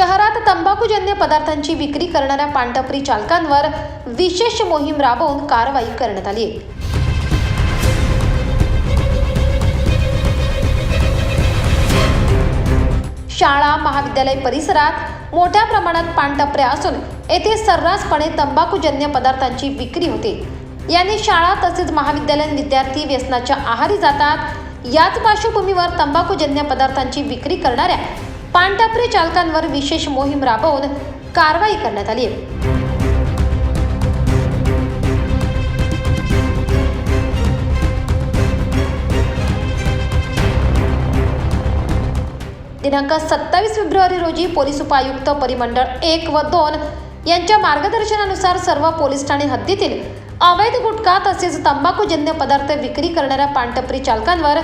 शहरात तंबाखूजन्य पदार्थांची विक्री करणाऱ्या पानटपरी चालकांवर विशेष मोहीम राबवून कारवाई करण्यात आली शाळा महाविद्यालय परिसरात मोठ्या प्रमाणात पानटपऱ्या असून येथे सर्रासपणे तंबाखूजन्य पदार्थांची विक्री होते. यांनी शाळा तसेच महाविद्यालयीन विद्यार्थी व्यसनाच्या आहारी जातात. याच पार्श्वभूमीवर तंबाखूजन्य पदार्थांची विक्री करणाऱ्या पानटपरी चालकांवर विशेष मोहीम राबवून कारवाई करण्यात आली आहे. दिनांक सत्तावीस फेब्रुवारी रोजी पोलीस उपायुक्त परिमंडळ एक व दोन यांच्या मार्गदर्शनानुसार सर्व पोलीस ठाणे हद्दीतील अवैध गुटखा तसेच तंबाखूजन्य पदार्थ विक्री करणाऱ्या पानटपरी चालकांवर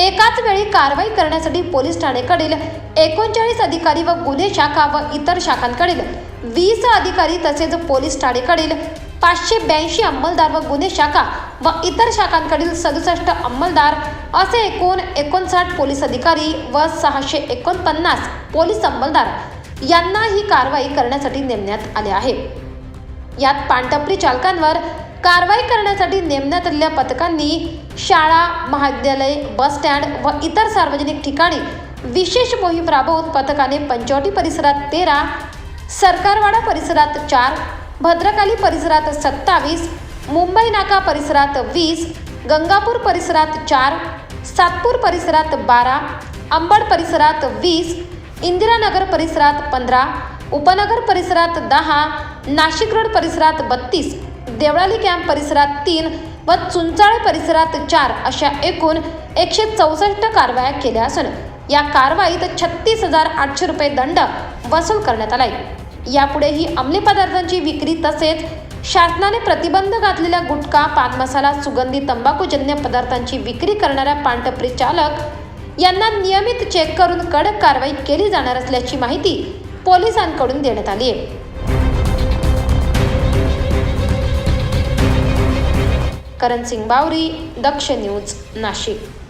एकाच वेळी कारवाई करण्यासाठी पोलीस ठाणेकडील एकोणचाळीस अधिकारी व गुन्हे शाखा व इतर शाखांकडील वीस अधिकारी तसेच पोलीस ठाणेकडील पाचशे ब्याऐंशी अंमलदार व गुन्हे शाखा व इतर शाखांकडील सदुसष्ट अंमलदार असे एकूण एकोणसाठ पोलीस अधिकारी व सहाशे एकोणपन्नास पोलीस अंमलदार यांना ही कारवाई करण्यासाठी नेमण्यात आले आहे. यात पानटपरी चालकांवर कारवाई करण्यासाठी नेमण्यात आलेल्या पथकांनी शाळा महाविद्यालय बस स्टँड व इतर सार्वजनिक ठिकाणी विशेष मोहीम राबवून पथकाने पंचवटी परिसरात तेरा सरकारवाडा परिसरात चार भद्रकाली परिसरात सत्तावीस मुंबई नाका परिसरात वीस गंगापूर परिसरात चार सातपूर परिसरात बारा अंबड परिसरात वीस इंदिरानगर परिसरात पंधरा उपनगर परिसरात दहा नाशिक रोड परिसरात बत्तीस देवळाली कॅम्प परिसरात तीन व चुंचाळे परिसरात चार अशा एकूण एकशे चौसष्ट कारवाया केल्या असून या कारवाईत छत्तीस हजार आठशे रुपये दंड वसूल करण्यात आलाय. यापुढेही अंमली पदार्थांची विक्री तसेच शासनाने प्रतिबंध घातलेल्या गुटखा पान मसाला सुगंधी तंबाखूजन्य पदार्थांची विक्री करणाऱ्या पानटपरी चालक यांना नियमित चेक करून कडक कारवाई केली जाणार असल्याची माहिती पोलिसांकडून देण्यात आली आहे. करण सिंग बावरी दक्ष न्यूज नाशिक.